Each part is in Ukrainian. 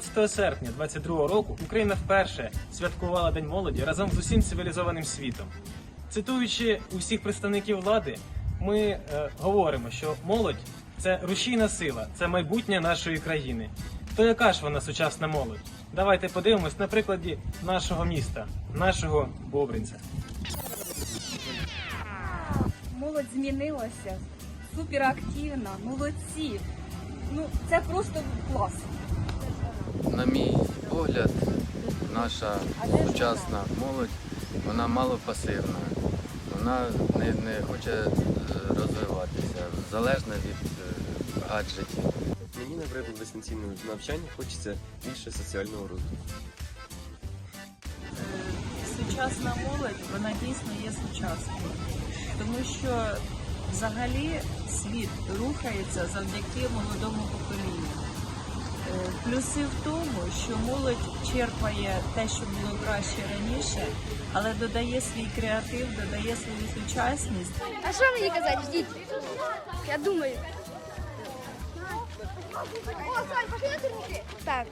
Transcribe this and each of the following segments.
15 серпня 22 року Україна вперше святкувала День молоді разом з усім цивілізованим світом. Цитуючи усіх представників влади, ми е, говоримо, що молодь це рушійна сила, це майбутнє нашої країни. То яка ж вона сучасна молодь? Давайте подивимось на прикладі нашого міста, нашого Бобринця. Молодь змінилася, суперактивна, молодці. Ну, це просто клас. На мій погляд, наша сучасна молодь, вона мало пасивна, вона не, не хоче е, розвиватися, залежна від е, гаджетів. Мені, наприклад, дистанційного навчання хочеться більше соціального розвитку. сучасна молодь вона дійсно є сучасною, тому що взагалі світ рухається завдяки молодому поколінню. Плюси в тому, що молодь черпає те, що було краще раніше, але додає свій креатив, додає свою сучасність. А що мені казати? Ждіть. Я думаю. Так.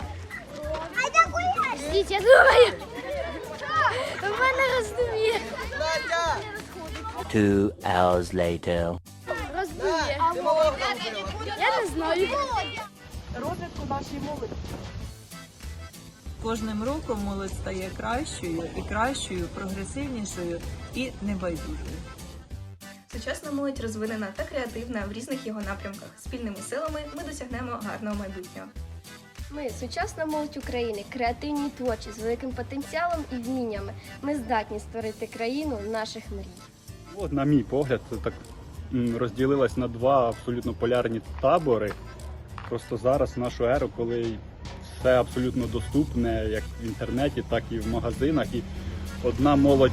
Ждіть, я думаю. У мене роздум'є. Two hours later. Роздум'є. Я не знаю. Кожним роком молодь стає кращою і кращою, прогресивнішою і небайдужою. Сучасна молодь розвинена та креативна в різних його напрямках. Спільними силами ми досягнемо гарного майбутнього. Ми сучасна молодь України, креативні і творчі, з великим потенціалом і вміннями. Ми здатні створити країну наших мрій. От, на мій погляд, це так м, розділилась на два абсолютно полярні табори. Просто зараз, в нашу еру, коли все абсолютно доступне, як в інтернеті, так і в магазинах. І одна молодь,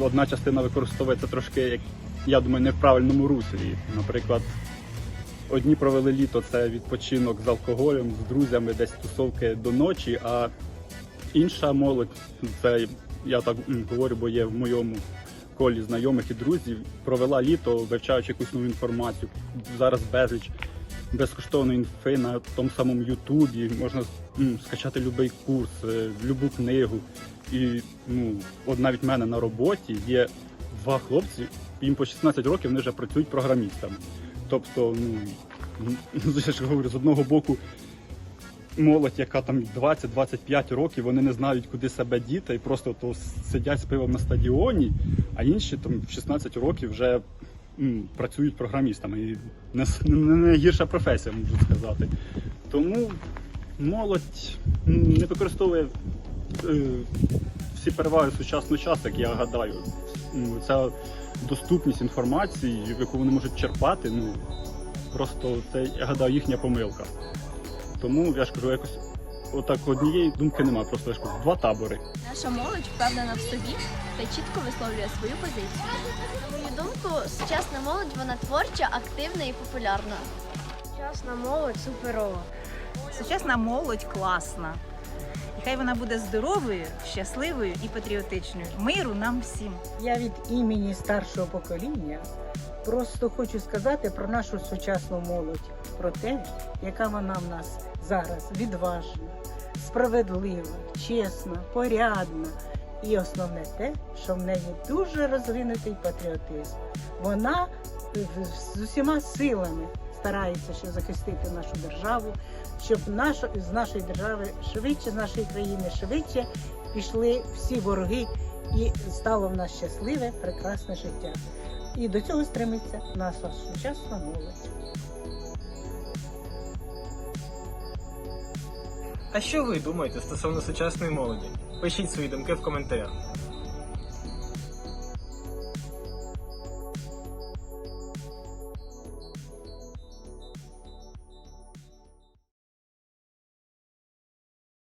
одна частина використовується трошки, як я думаю, не в правильному руслі. Наприклад, одні провели літо це відпочинок з алкоголем, з друзями, десь тусовки до ночі, а інша молодь, це я так говорю, бо є в моєму колі знайомих і друзів, провела літо, вивчаючи якусь нову інформацію. Зараз безліч безкоштовної інфи на тому самому Ютубі. Можна м, скачати будь-який курс, е, любу книгу. І ну, от навіть в мене на роботі є два хлопці, їм по 16 років вони вже працюють програмістами. Тобто, ну я ж говорю, з одного боку. Молодь, яка там 20-25 років, вони не знають, куди себе діти, і просто то сидять з пивом на стадіоні, а інші там в 16 років вже працюють програмістами. І не, с- не, не гірша професія, можу сказати. Тому молодь не використовує е, всі переваги сучасного часу, як я гадаю. Ця доступність інформації, яку вони можуть черпати, ну просто це, я гадаю, їхня помилка. Тому я ж кажу, якось отак однієї думки немає. Просто ж два табори. Наша молодь впевнена в собі та чітко висловлює свою позицію. На мою думку, сучасна молодь вона творча, активна і популярна. Сучасна молодь суперова. Сучасна молодь класна. І хай вона буде здоровою, щасливою і патріотичною. Миру нам всім. Я від імені старшого покоління просто хочу сказати про нашу сучасну молодь, про те, яка вона в нас зараз відважна, справедлива, чесна, порядна. І основне те, що в неї дуже розвинутий патріотизм. Вона з усіма силами старається ще захистити нашу державу, щоб наша, з нашої держави швидше, з нашої країни швидше пішли всі вороги і стало в нас щасливе, прекрасне життя. І до цього стремиться наша сучасна молодь. А що ви думаєте стосовно сучасної молоді? Пишіть свої думки в коментарях.